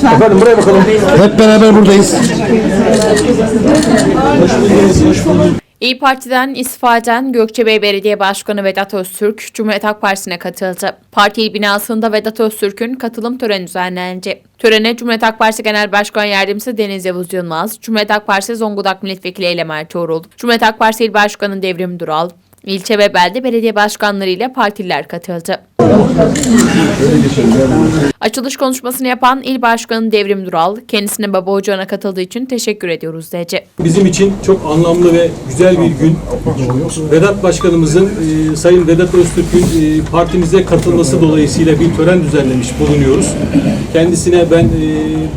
lütfen. Efendim buraya bakalım. Hep beraber buradayız. İyi Parti'den istifa eden Gökçebey Belediye Başkanı Vedat Öztürk, Cumhuriyet Halk Partisi'ne katıldı. Parti binasında Vedat Öztürk'ün katılım töreni düzenlendi. Törene Cumhuriyet Halk Partisi Genel Başkan Yardımcısı Deniz Yavuz Yılmaz, Cumhuriyet Halk Partisi Zonguldak Milletvekili Eylem Ertuğrul, Cumhuriyet Halk Partisi İl Başkanı Devrim Dural, ilçe ve belde belediye başkanları ile partililer katıldı. Açılış konuşmasını yapan İl Başkanı Devrim Dural, kendisine baba ocağına katıldığı için teşekkür ediyoruz dedi. Bizim için çok anlamlı ve güzel bir gün. Vedat Başkanımızın, e, Sayın Vedat Öztürk'ün e, partimize katılması dolayısıyla bir tören düzenlemiş bulunuyoruz. Kendisine ben e,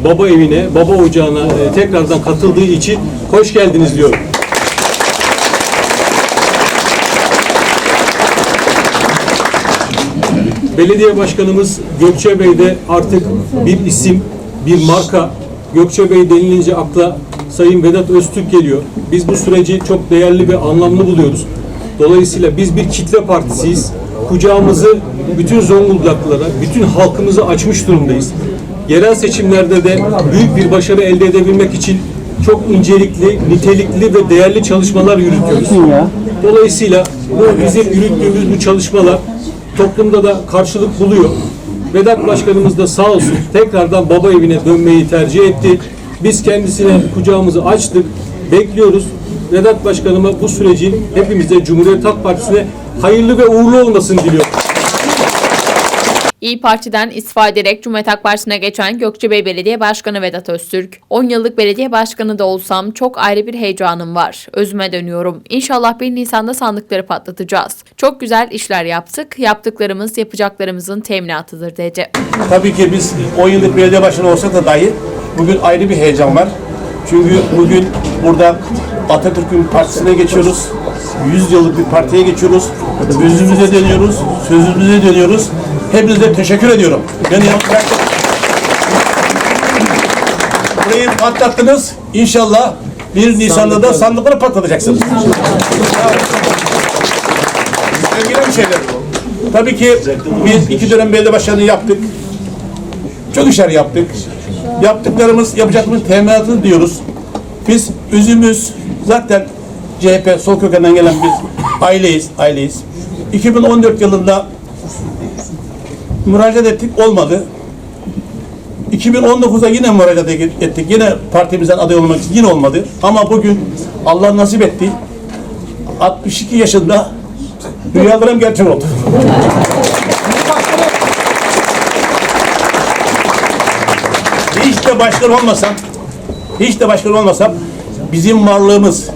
baba evine, baba ocağına e, tekrardan katıldığı için hoş geldiniz diyorum. Belediye Başkanımız Gökçe Bey'de artık bir isim, bir marka. Gökçe Bey denilince akla Sayın Vedat Öztürk geliyor. Biz bu süreci çok değerli ve anlamlı buluyoruz. Dolayısıyla biz bir kitle partisiyiz. Kucağımızı bütün Zonguldaklılara, bütün halkımıza açmış durumdayız. Yerel seçimlerde de büyük bir başarı elde edebilmek için çok incelikli, nitelikli ve değerli çalışmalar yürütüyoruz. Dolayısıyla bu bizim yürüttüğümüz bu çalışmalar toplumda da karşılık buluyor. Vedat Başkanımız da sağ olsun tekrardan baba evine dönmeyi tercih etti. Biz kendisine kucağımızı açtık, bekliyoruz. Vedat Başkanıma bu sürecin hepimize Cumhuriyet Halk Partisi'ne hayırlı ve uğurlu olmasını diliyorum. İyi Parti'den istifa ederek Cumhuriyet Halk Partisi'ne geçen Gökçebey Belediye Başkanı Vedat Öztürk, 10 yıllık belediye başkanı da olsam çok ayrı bir heyecanım var. Özüme dönüyorum. İnşallah 1 Nisan'da sandıkları patlatacağız. Çok güzel işler yaptık. Yaptıklarımız yapacaklarımızın teminatıdır dedi. Tabii ki biz 10 yıllık belediye başkanı olsak da dahi bugün ayrı bir heyecan var. Çünkü bugün burada Atatürk'ün partisine geçiyoruz. 100 yıllık bir partiye geçiyoruz. Özümüze dönüyoruz, sözümüze dönüyoruz. Hepinize teşekkür ediyorum. Beni yalnız. Burayı patlattınız. İnşallah 1 Nisan'da da sandıkları patlatacaksınız. Sevgili şeyler. Tabii ki biz iki dönem belediye başkanlığı yaptık. Çok işler yaptık. Yaptıklarımız, yapacaklarımız teminatını diyoruz. Biz üzümüz zaten CHP sol kökenden gelen biz aileyiz, aileyiz. 2014 yılında müracaat ettik, olmadı. 2019'da yine müracaat ettik. Yine partimizden aday olmak için yine olmadı. Ama bugün Allah nasip etti. 62 yaşında rüyalarım gerçek oldu. Hiç de başkan olmasam, hiç de başkan olmasam bizim varlığımız,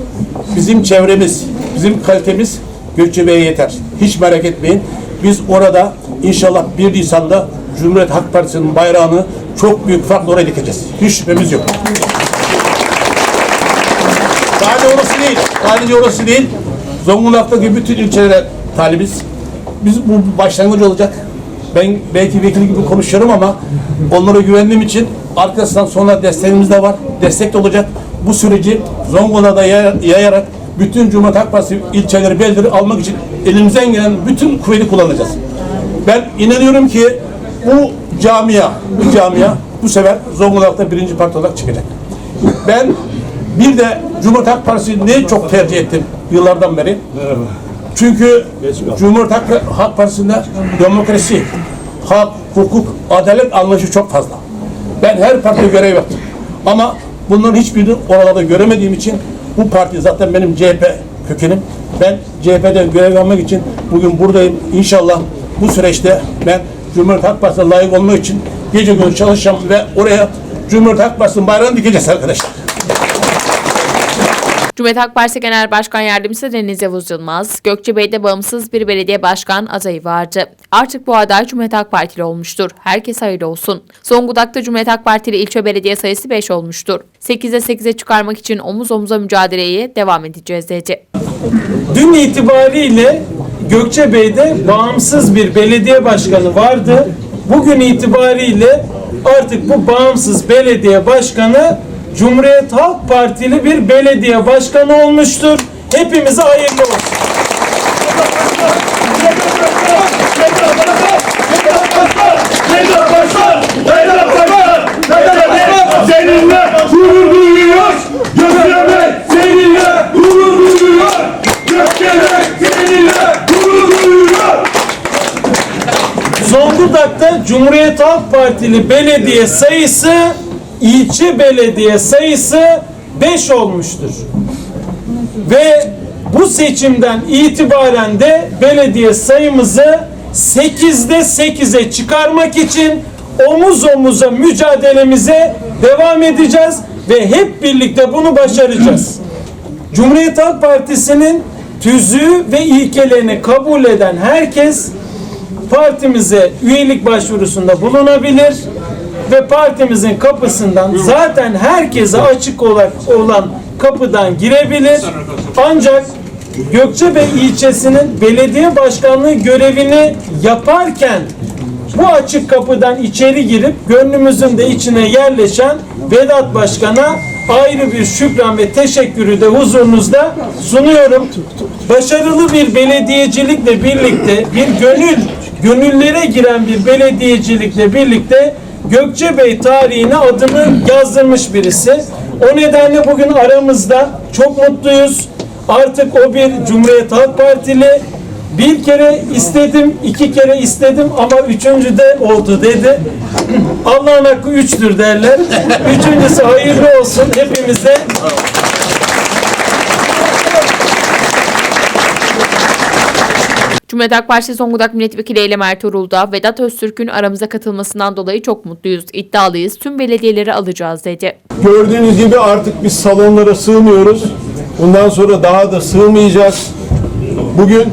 bizim çevremiz, bizim kalitemiz Gökçebe'ye yeter. Hiç merak etmeyin. Biz orada inşallah 1 Nisan'da Cumhuriyet Halk Partisi'nin bayrağını çok büyük farkla oraya dikeceğiz. Hiç şüphemiz yok. Sadece orası değil. Sadece orası değil. Zonguldak'taki bütün ilçelere talibiz. Biz bu başlangıç olacak. Ben belki vekil gibi konuşuyorum ama onlara güvendiğim için arkasından sonra desteğimiz de var. Destek de olacak. Bu süreci Zonguldak'ta yay- yayarak bütün Cumhuriyet Halk Partisi ilçeleri, beldeleri almak için elimizden gelen bütün kuvveti kullanacağız. Ben inanıyorum ki bu camia, bu camia bu sefer Zonguldak'ta birinci parti olarak çıkacak. Ben bir de Cumhuriyet Halk Partisi'ni ne çok tercih ettim yıllardan beri. Çünkü Cumhuriyet Halk, Partisi'nde demokrasi, hak, hukuk, adalet anlayışı çok fazla. Ben her partide görev yaptım. Ama bunların hiçbirini oralarda göremediğim için bu parti zaten benim CHP kökenim. Ben CHP'den görev almak için bugün buradayım. İnşallah bu süreçte ben Cumhuriyet Halk Partisi'ne layık olmak için gece gündüz çalışacağım ve oraya Cumhuriyet Halk Partisi'nin bayrağını dikeceğiz arkadaşlar. Cumhuriyet Halk Partisi Genel Başkan Yardımcısı Deniz Yavuz Yılmaz, Gökçebey'de bağımsız bir belediye başkan adayı vardı. Artık bu aday Cumhuriyet Halk Partili olmuştur. Herkes hayırlı olsun. Zonguldak'ta Cumhuriyet Halk Partili ilçe belediye sayısı 5 olmuştur. 8'e 8'e çıkarmak için omuz omuza mücadeleye devam edeceğiz dedi. Dün itibariyle Gökçebey'de bağımsız bir belediye başkanı vardı. Bugün itibariyle artık bu bağımsız belediye başkanı Cumhuriyet Halk Partili bir belediye başkanı olmuştur. Hepimize hayırlı olsun. Vedat Başkan! Vedat Başkan! Vedat Başkan! Vedat Cumhuriyet Halk Partili belediye sayısı ilçe belediye sayısı 5 olmuştur. Ve bu seçimden itibaren de belediye sayımızı 8'de 8'e çıkarmak için omuz omuza mücadelemize devam edeceğiz ve hep birlikte bunu başaracağız. Cumhuriyet Halk Partisi'nin tüzüğü ve ilkelerini kabul eden herkes partimize üyelik başvurusunda bulunabilir ve partimizin kapısından zaten herkese açık olan, olan kapıdan girebilir. Ancak Gökçebey ilçesinin belediye başkanlığı görevini yaparken bu açık kapıdan içeri girip gönlümüzün de içine yerleşen Vedat Başkan'a ayrı bir şükran ve teşekkürü de huzurunuzda sunuyorum. Başarılı bir belediyecilikle birlikte bir gönül, gönüllere giren bir belediyecilikle birlikte Gökçebey tarihine adını yazdırmış birisi. O nedenle bugün aramızda çok mutluyuz. Artık o bir Cumhuriyet Halk Partili bir kere istedim, iki kere istedim ama üçüncü de oldu dedi. Allah'ın hakkı üçtür derler. Üçüncüsü hayırlı olsun hepimize. Cumhuriyet Halk Partisi Zonguldak Milletvekili Eylem Ertuğrul da Vedat Öztürk'ün aramıza katılmasından dolayı çok mutluyuz, iddialıyız, tüm belediyeleri alacağız dedi. Gördüğünüz gibi artık biz salonlara sığmıyoruz. Bundan sonra daha da sığmayacağız. Bugün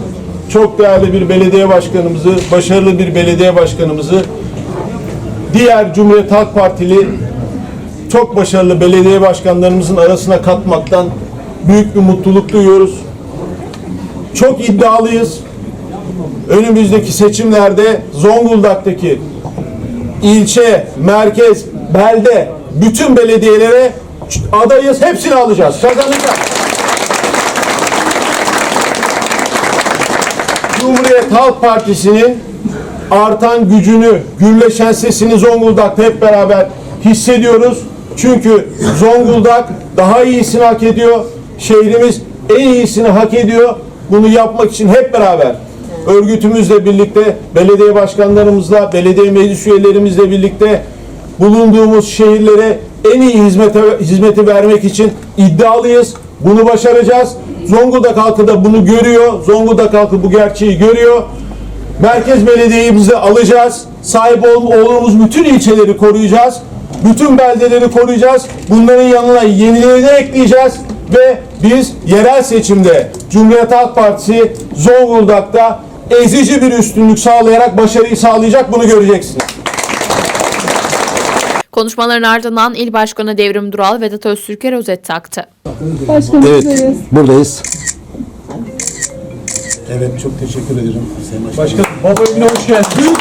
çok değerli bir belediye başkanımızı, başarılı bir belediye başkanımızı, diğer Cumhuriyet Halk Partili çok başarılı belediye başkanlarımızın arasına katmaktan büyük bir mutluluk duyuyoruz. Çok iddialıyız. Önümüzdeki seçimlerde Zonguldak'taki ilçe, merkez, belde bütün belediyelere adayız. Hepsini alacağız. Kazanacağız. Cumhuriyet Halk Partisi'nin artan gücünü, gürleşen sesini Zonguldak'ta hep beraber hissediyoruz. Çünkü Zonguldak daha iyisini hak ediyor. Şehrimiz en iyisini hak ediyor. Bunu yapmak için hep beraber örgütümüzle birlikte, belediye başkanlarımızla, belediye meclis üyelerimizle birlikte bulunduğumuz şehirlere en iyi hizmete, hizmeti vermek için iddialıyız. Bunu başaracağız. Zonguldak halkı da bunu görüyor. Zonguldak halkı bu gerçeği görüyor. Merkez belediyemizi alacağız. Sahip ol- olduğumuz bütün ilçeleri koruyacağız. Bütün beldeleri koruyacağız. Bunların yanına yenilerini ekleyeceğiz ve biz yerel seçimde Cumhuriyet Halk Partisi Zonguldak'ta ezici bir üstünlük sağlayarak başarıyı sağlayacak bunu göreceksiniz. Konuşmaların ardından İl Başkanı Devrim Dural Vedat Öztürk'e rozet taktı. Başkanım Evet, buradayız. buradayız. Evet çok teşekkür ederim Sayın Başkanım. Baba evine hoş geldin.